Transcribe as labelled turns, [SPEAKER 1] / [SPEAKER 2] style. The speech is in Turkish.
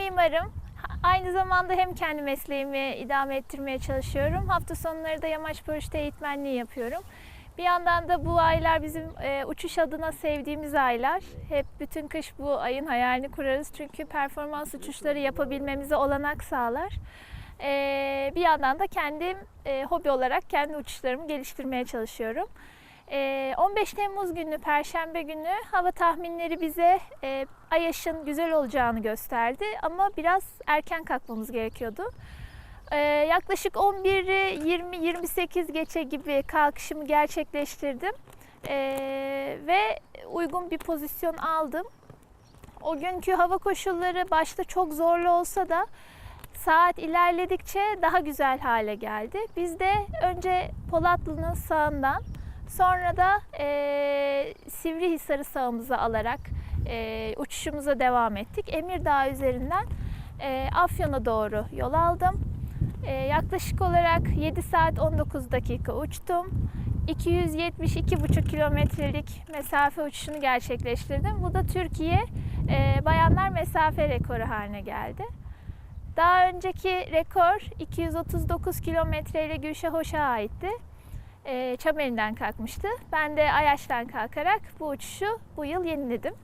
[SPEAKER 1] mimarım. Aynı zamanda hem kendi mesleğimi idame ettirmeye çalışıyorum. Hafta sonları da yamaç paraşütü eğitmenliği yapıyorum. Bir yandan da bu aylar bizim e, uçuş adına sevdiğimiz aylar. Hep bütün kış bu ayın hayalini kurarız. Çünkü performans uçuşları yapabilmemize olanak sağlar. E, bir yandan da kendim e, hobi olarak kendi uçuşlarımı geliştirmeye çalışıyorum. E, 15 Temmuz günü, Perşembe günü hava tahminleri bize e, Ayaş'ın güzel olacağını gösterdi. Ama biraz erken kalkmamız gerekiyordu. Ee, yaklaşık 11'i 20-28 geçe gibi kalkışımı gerçekleştirdim. Ee, ve uygun bir pozisyon aldım. O günkü hava koşulları başta çok zorlu olsa da saat ilerledikçe daha güzel hale geldi. Biz de önce Polatlı'nın sağından sonra da e, Sivrihisar'ı sağımıza alarak e, uçuşumuza devam ettik. Emirdağ üzerinden e, Afyon'a doğru yol aldım. E, yaklaşık olarak 7 saat 19 dakika uçtum. 272,5 kilometrelik mesafe uçuşunu gerçekleştirdim. Bu da Türkiye e, bayanlar mesafe rekoru haline geldi. Daha önceki rekor 239 kilometre ile Gülşah Hoş'a aitti. E, Çameli'den kalkmıştı. Ben de Ayaş'tan kalkarak bu uçuşu bu yıl yeniledim.